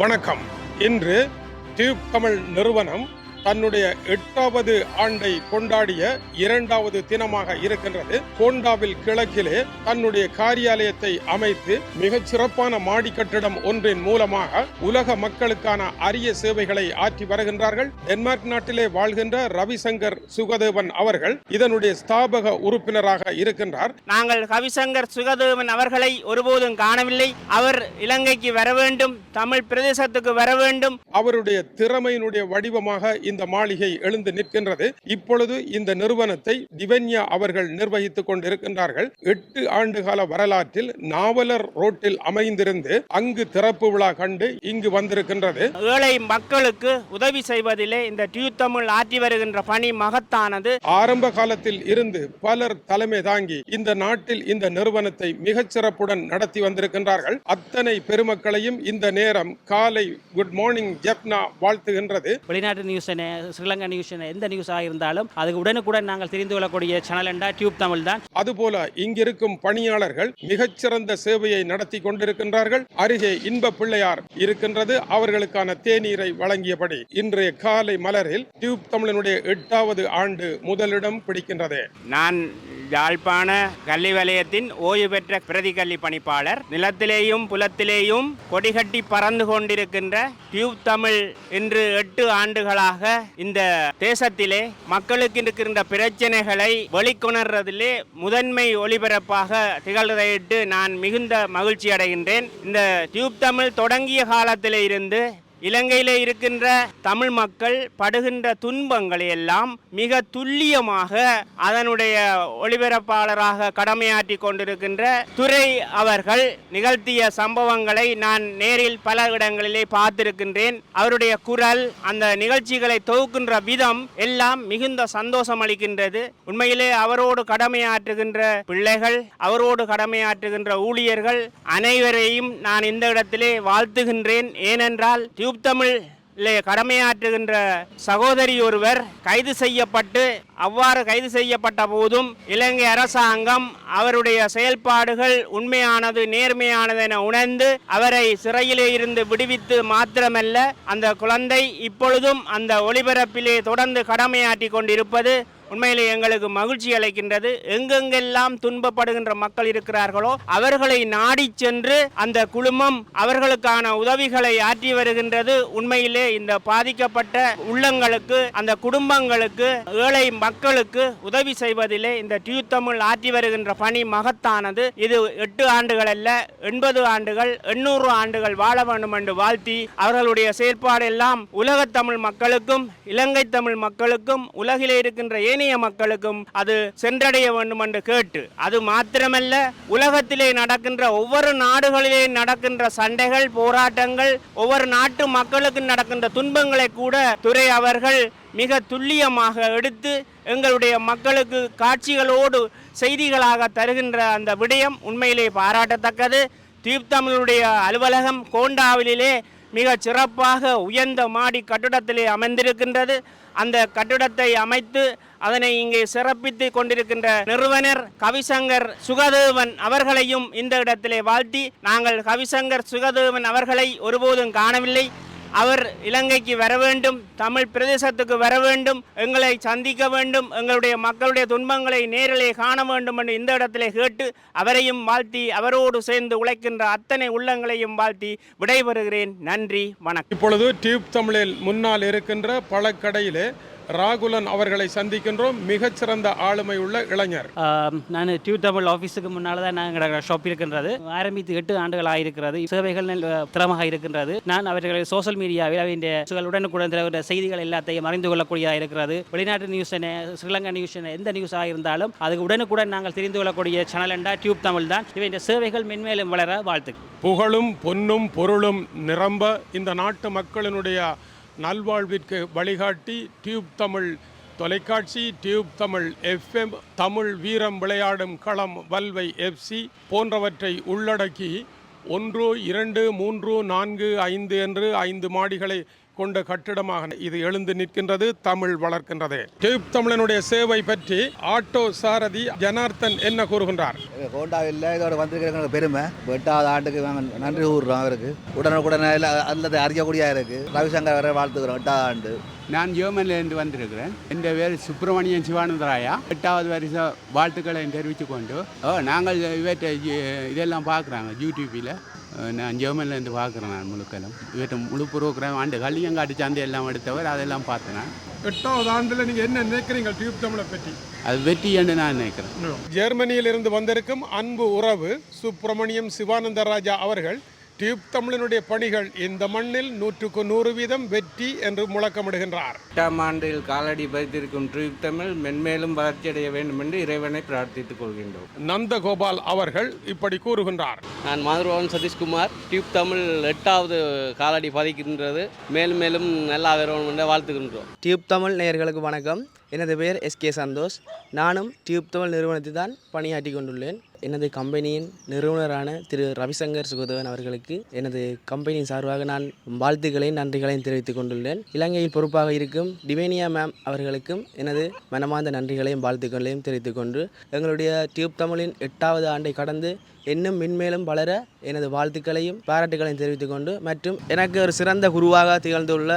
வணக்கம். இன்று டியூப் தமிழ் நிறுவனம் தன்னுடைய எட்டாவது ஆண்டை கொண்டாடிய இரண்டாவது தினமாக இருக்கின்றது. கோண்டாவில் கிழக்கிலே தன்னுடைய காரியாலயத்தை அமைத்து மிகச் சிறப்பான மாடி கட்டிடம் ஒன்றின் மூலமாக உலக மக்களுக்கான அரிய சேவைகளை ஆற்றி வருகின்றார்கள். டென்மார்க் நாட்டிலே வாழ்கின்ற ரவிசங்கர் சுகதேவன் அவர்கள் இதனுடைய ஸ்தாபக உறுப்பினராக இருக்கின்றார். நாங்கள் கவிசங்கர் சுகதேவன் அவர்களை ஒருபோதும் காணவில்லை. அவர் இலங்கைக்கு வர வேண்டும் தமிழ் பிரதேசத்துக்கு வர வேண்டும். அவருடைய திறமையினுடைய வடிவமாக இந்த மாளிகை எழுந்து நிற்கின்றது. இப்பொழுது இந்த நிறுவனத்தை டிவென்யா அவர்கள் நிர்வகித்துக் கொண்டிருக்கின்றார்கள். எட்டு ஆண்டுகால வரலாற்றில் நாவலர் ரோட்டில் அமைந்திருந்து அங்கு திறப்பு விழா கண்டு இங்கு வந்திருக்கின்றது. ஏழை மக்களுக்கு உதவி செய்வதிலே இந்த டியூ தமிழ் ஆற்றி வருகின்ற பணி மகத்தானது. ஆரம்ப காலத்தில் இருந்து பலர் தலைமை தாங்கி இந்த நாட்டில் இந்த நிறுவனத்தை மிகச் சிறப்புடன் நடத்தி வந்திருக்கின்றார்கள். அத்தனை பெருமக்களையும் இந்த நேரம் காலை குட் மார்னிங் ஜெப்னா வாழ்த்துகின்றது. வெளிநாட்டு நியூஸ் என்ன ஸ்ரீலங்கா நியூஸ் என்ன எந்த நியூஸாக இருந்தாலும் அதுக்கு உடனுக்குடன் நாங்கள் தெரிந்து கொள்ளக்கூடிய சேனல் என்றா டியூப் தமிழ் தான். அதுபோல இங்கிருக்கும் பணியாளர்கள் மிகச்சிறந்த சேவையை நடத்தி கொண்டிருக்கின்றார்கள். அருகே இன்ப பிள்ளையார் இருக்கின்றது. அவர்களுக்கான தேநீரை வழங்கியபடி இன்றைய காலை மலரில் டியூப் தமிழனுடைய எட்டாவது ஆண்டு முதலிடம் பிடிக்கின்றது. நான் யாழ்ப்பாண கல்வி வலயத்தின் ஓய்வு பெற்ற பிரதி கல்வி பணிப்பாளர் நிலத்திலேயும் புலத்திலேயும் கொடிகட்டி பறந்து கொண்டிருக்கின்ற டியூப் தமிழ் இன்று எட்டு ஆண்டுகளாக இந்த தேசத்திலே மக்களுக்கு இருக்கின்ற பிரச்சனைகளை வெளிக்கொணர்றதிலே முதன்மை ஒளிபரப்பாக திகழ்வதையிட்டு நான் மிகுந்த மகிழ்ச்சி அடைகின்றேன் இந்த டியூப் தமிழ் தொடங்கிய காலத்திலே இருந்து இலங்கையிலே இருக்கின்ற தமிழ் மக்கள் படுகின்ற துன்பங்களை எல்லாம் மிக துல்லியமாக அதனுடைய ஒளிபரப்பாளராக கடமையாற்றி கொண்டிருக்கின்ற துறை அவர்கள் நிகழ்த்திய சம்பவங்களை நான் நேரில் பல இடங்களிலே பார்த்திருக்கின்றேன். அவருடைய குரல் அந்த நிகழ்ச்சிகளை தொகுக்கின்ற விதம் எல்லாம் மிகுந்த சந்தோஷம் அளிக்கின்றது. உண்மையிலே அவரோடு கடமையாற்றுகின்ற பிள்ளைகள் அவரோடு கடமையாற்றுகின்ற ஊழியர்கள் அனைவரையும் நான் இந்த இடத்திலே வாழ்த்துகின்றேன். ஏனென்றால் யூப் தமிழ் கடமையாற்றுகின்ற சகோதரி ஒருவர் கைது செய்யப்பட்டு அவ்வாறு கைது செய்யப்பட்ட போதும் இலங்கை அரசாங்கம் அவருடைய செயல்பாடுகள் உண்மையானது நேர்மையானது என உணர்ந்து அவரை சிறையிலே இருந்து விடுவித்து மாத்திரமல்ல அந்த குழந்தை இப்பொழுதும் அந்த ஒளிபரப்பிலே தொடர்ந்து கடமையாற்றி கொண்டிருப்பது உண்மையிலே எங்களுக்கு மகிழ்ச்சி அளிக்கின்றது. எங்கெங்கெல்லாம் துன்பப்படுகின்ற மக்கள் இருக்கிறார்களோ அவர்களை நாடி சென்று அந்த குழுமம் அவர்களுக்கான உதவிகளை ஆற்றி வருகின்றது. உண்மையிலே இந்த பாதிக்கப்பட்ட உள்ளங்களுக்கு அந்த குடும்பங்களுக்கு ஏழை மக்களுக்கு உதவி செய்வதிலே இந்த டியூ தமிழ் ஆற்றி வருகின்ற பணி மகத்தானது. இது எட்டு ஆண்டுகள் அல்ல எண்பது ஆண்டுகள் எண்ணூறு ஆண்டுகள் வாழ வேண்டும் என்று வாழ்த்தி அவர்களுடைய செயற்பாடு எல்லாம் உலகத் தமிழ் மக்களுக்கும் இலங்கை தமிழ் மக்களுக்கும் உலகிலே இருக்கின்ற ஏனைய மக்களுக்கும் அது சென்றடைய வேண்டும் என்று கேட்டு அது மாத்திரமல்ல உலகத்திலே நடக்கின்ற ஒவ்வொரு நாடுகளிலே நடக்கின்ற சண்டைகள் போராட்டங்கள் ஒவ்வொரு நாட்டு மக்களுக்கு நடக்கின்ற துன்பங்களை கூட துறை அவர்கள் மிக துல்லியமாக எடுத்து எங்களுடைய மக்களுக்கு காட்சிகளோடு செய்திகளாக தருகின்ற அந்த விடயம் உண்மையிலே பாராட்டத்தக்கது. தீப்தமிழுடைய அலுவலகம் கோண்டாவிலே மிக சிறப்பாக உயர்ந்த மாடி கட்டிடத்திலே அமைந்திருக்கின்றது. அந்த கட்டிடத்தை அமைத்து அதனை இங்கே சிறப்பித்து கொண்டிருக்கின்ற நிறுவனர் கவிசங்கர் சுகதேவன் அவர்களையும் இந்த இடத்திலே வாழ்த்தி நாங்கள் கவிசங்கர் சுகதேவன் அவர்களை ஒருபோதும் காணவில்லை. அவர் இலங்கைக்கு வர வேண்டும் தமிழ் பிரதேசத்துக்கு வர வேண்டும் எங்களை சந்திக்க வேண்டும் எங்களுடைய மக்களுடைய துன்பங்களை நேரிலே காண வேண்டும் என்று இந்த இடத்திலே கேட்டு அவரையும் வாழ்த்தி அவரோடு சேர்ந்து உழைக்கின்ற அத்தனை உள்ளங்களையும் வாழ்த்தி விடைபெறுகிறேன். நன்றி வணக்கம். இப்பொழுது டியூப் தமிழில் முன்னால் இருக்கின்ற பழக்கடையிலே ராகுலன் அவர்களை சந்திக்கின்றோம். மிகச்சிறந்த ஆளுமை உள்ள இளைஞர். நான் டியூ தமிழ் ஆஃபீஸுக்கு முன்னால் தான் நான் எங்களோட ஷாப் இருக்கின்றது. ஆரம்பித்து எட்டு ஆண்டுகள் ஆயிருக்கிறது. சேவைகள் திறமாக இருக்கின்றது. நான் அவர்களை சோஷியல் மீடியாவில் அவருடைய உடனுக்குடன் செய்திகள் எல்லாத்தையும் அறிந்து கொள்ளக்கூடியதாக இருக்கிறது. வெளிநாட்டு நியூஸ் என்ன ஸ்ரீலங்கா நியூஸ் என்ன எந்த நியூஸாக இருந்தாலும் அதுக்கு உடனுக்குடன் நாங்கள் தெரிந்து கொள்ளக்கூடிய சேனல் என்றா டியூப் தமிழ் தான். இவருடைய சேவைகள் மென்மேலும் வளர வாழ்த்துக்கள். புகழும் பொன்னும் பொருளும் நிரம்ப இந்த நாட்டு மக்களினுடைய நல்வாழ்விற்கு வழிகாட்டி டியூப் தமிழ் தொலைக்காட்சி டியூப் தமிழ் எஃப்எம் தமிழ் வீரம் விளையாடும் களம் வல்வை எஃப்சி போன்றவற்றை உள்ளடக்கி ஒன்று இரண்டு மூன்று நான்கு ஐந்து என்று ஐந்து மாடிகளை கொண்ட கட்டிடமாக இது எழுந்து நிற்கின்றது தமிழ் வளர்க்கின்றது. டியூப் தமிழனுடைய சேவை பற்றி ஆட்டோ சாரதி ஜனார்த்தன் என்ன கூறுகின்றார்? ஹோண்டாவில் இதோட வந்திருக்கிற பெருமை. எட்டாவது ஆண்டுக்கு நன்றி கூறுறோம் அவருக்கு. உடனுக்குடனே இல்ல- அல்லது அறியக்கூடிய இருக்கு. ரவிசங்கர் வரை வாழ்த்துக்கிறோம் எட்டாவது ஆண்டு. நான் ஜெர்மனிலேருந்து வந்திருக்கிறேன். என் பேர் சுப்பிரமணியன் சிவானந்தராயா எட்டாவது வருஷ வாழ்த்துக்களை தெரிவித்துக் கொண்டு நாங்கள் இவற்றை இதெல்லாம் பார்க்குறாங்க யூடியூப்பில் நான் ஜெர்மனிலேருந்து பார்க்குறேன் நான் முழுக்கெல்லாம். இவற்றை முழு ப்ரோக்ராம் ஆண்டு கல்லியங்காட்டு சந்தை எல்லாம் எடுத்தவர் அதெல்லாம் பார்த்தேன் நான். எட்டாவது ஆண்டுல நீங்க என்ன நினைக்கிறீங்க டியூப் தமிழை பற்றி? அது வெற்றி என்று நான் நினைக்கிறேன். ஜெர்மனியில் இருந்து வந்திருக்கும் அன்பு உறவு சுப்பிரமணியம் சிவானந்தராஜா அவர்கள் டியூப் தமிழனுடைய பணிகள் இந்த மண்ணில் நூற்றுக்கு நூறு வீதம் வெற்றி என்று முழக்கமிடுகின்றார். எட்டாம் ஆண்டில் காலடி பதித்திருக்கும் ட்ரீப் தமிழ் மென்மேலும் வளர்ச்சியடைய வேண்டும் என்று இறைவனை பிரார்த்தித்துக் கொள்கின்றோம். நந்தகோபால் அவர்கள் இப்படி கூறுகின்றார். நான் மாதுருவன் சதீஷ்குமார் டியூப் தமிழ் எட்டாவது காலடி பதிக்கின்றது. மேலும் மேலும் நல்லா வரணும் என்று வாழ்த்துகின்றோம். டியூப் தமிழ் நேயர்களுக்கு வணக்கம். எனது பெயர் எஸ்கே சந்தோஷ். நானும் டியூப் தமிழ் நிறுவனத்தில் தான் பணியாற்றி கொண்டுள்ளேன். எனது கம்பெனியின் நிறுவனரான திரு ரவிசங்கர் சுகதேவன் அவர்களுக்கு எனது கம்பெனியின் சார்பாக நான் வாழ்த்துக்களையும் நன்றிகளையும் தெரிவித்துக் கொண்டுள்ளேன். இலங்கையில் பொறுப்பாக இருக்கும் டிவேனியா மேம் அவர்களுக்கும் எனது மனமார்ந்த நன்றிகளையும் வாழ்த்துக்களையும் தெரிவித்துக் கொண்டு எங்களுடைய டியூப் தமிழின் எட்டாவது ஆண்டை கடந்து இன்னும் மென்மேலும் வளர எனது வாழ்த்துக்களையும் பாராட்டுகளையும் தெரிவித்துக் கொண்டு மற்றும் எனக்கு ஒரு சிறந்த குருவாக திகழ்ந்துள்ள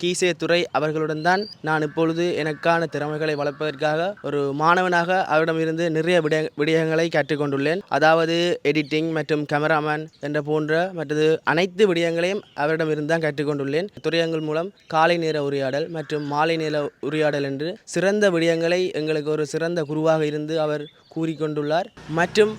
கீசே துறை அவர்களுடன் தான் நான் இப்பொழுது எனக்கான திறமைகளை வளர்ப்பதற்காக ஒரு மாணவனாக அவரிடமிருந்து நிறைய விடய விடயங்களை கற்றுக்கொண்டுள்ளேன். அதாவது எடிட்டிங் மற்றும் கேமராமேன் என்ற போன்ற மற்றது அனைத்து விடயங்களையும் அவரிடமிருந்து தான் கற்றுக்கொண்டுள்ளேன். துறையங்கள் மூலம் காலை நேர உரையாடல் மற்றும் மாலை நேர உரையாடல் என்று சிறந்த விடயங்களை எங்களுக்கு ஒரு சிறந்த குருவாக இருந்து அவர் கூறிக்கொண்டுள்ளார். மற்றும்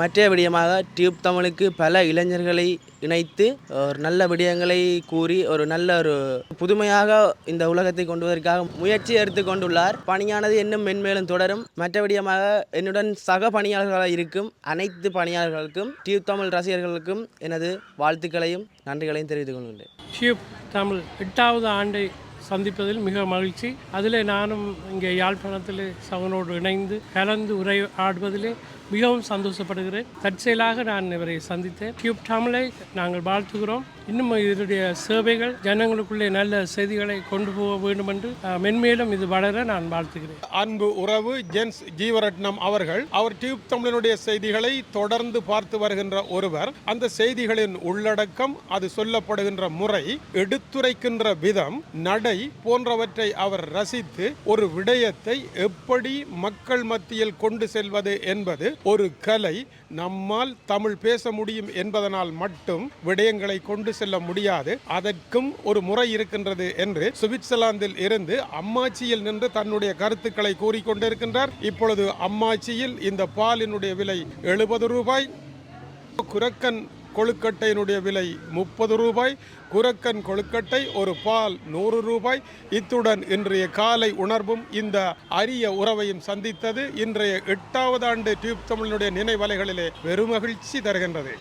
மற்ற விடயமாக டியூப் தமிழுக்கு பல இளைஞர்களை இணைத்து ஒரு நல்ல விடயங்களை கூறி ஒரு நல்ல ஒரு புதுமையாக இந்த உலகத்தை கொண்டுவதற்காக முயற்சி எடுத்துக்கொண்டுள்ளார் பணியானது இன்னும் மென்மேலும் தொடரும். மற்ற விடயமாக என்னுடன் சக பணியாளர்களாக இருக்கும் அனைத்து பணியாளர்களுக்கும் டியூப் தமிழ் ரசிகர்களுக்கும் எனது வாழ்த்துக்களையும் நன்றிகளையும் தெரிவித்துக் கொள்கின்றேன். டியூப் தமிழ் எட்டாவது ஆண்டை சந்திப்பதில் மிக மகிழ்ச்சி. அதில் நானும் இங்கே யாழ்ப்பாணத்தில் சவனோடு இணைந்து கலந்து உரையாடுவதிலே மிகவும் சந்தோஷப்படுகிறேன். தற்செயலாக நான் இவரை சந்தித்தேன். டியூப் தமிழை நாங்கள் வாழ்த்துகிறோம். இன்னும் இதனுடைய சேவைகள் ஜனங்களுக்குள்ளே நல்ல செய்திகளை கொண்டு போக வேண்டும் என்று மென்மேலும் இது வளர நான் வாழ்த்துகிறேன். அன்பு உறவு ஜென்ஸ் ஜீவரட்னம் அவர்கள் அவர் டியூப் தமிழனுடைய செய்திகளை தொடர்ந்து பார்த்து வருகின்ற ஒருவர் அந்த செய்திகளின் உள்ளடக்கம் அது சொல்லப்படுகின்ற முறை எடுத்துரைக்கின்ற விதம் நடை போன்றவற்றை அவர் ரசித்து ஒரு விடயத்தை எப்படி மக்கள் மத்தியில் கொண்டு செல்வது என்பது ஒரு கலை நம்மால் தமிழ் பேச முடியும் என்பதனால் மட்டும் விடயங்களை கொண்டு செல்ல முடியாது. அதற்கும் ஒரு முறை இருக்கின்றது என்று சுவிட்சர்லாந்தில் இருந்து அம்மாச்சியில் நின்று தன்னுடைய கருத்துக்களை கூறிக்கொண்டிருக்கின்றார். இப்பொழுது அம்மாச்சியில் இந்த பாலினுடைய விலை எழுபது ரூபாய் குரக்கன் கொழுக்கட்டையினுடைய விலை முப்பது ரூபாய் குரக்கன் கொழுக்கட்டை ஒரு பால் நூறு ரூபாய். இத்துடன் இன்றைய காலை உணர்வும் இந்த அரிய உறவையும் சந்தித்தது. இன்றைய எட்டாவது ஆண்டு டியூப் தமிழனுடைய நினைவலைகளிலே பெருமகிழ்ச்சி தருகின்றது.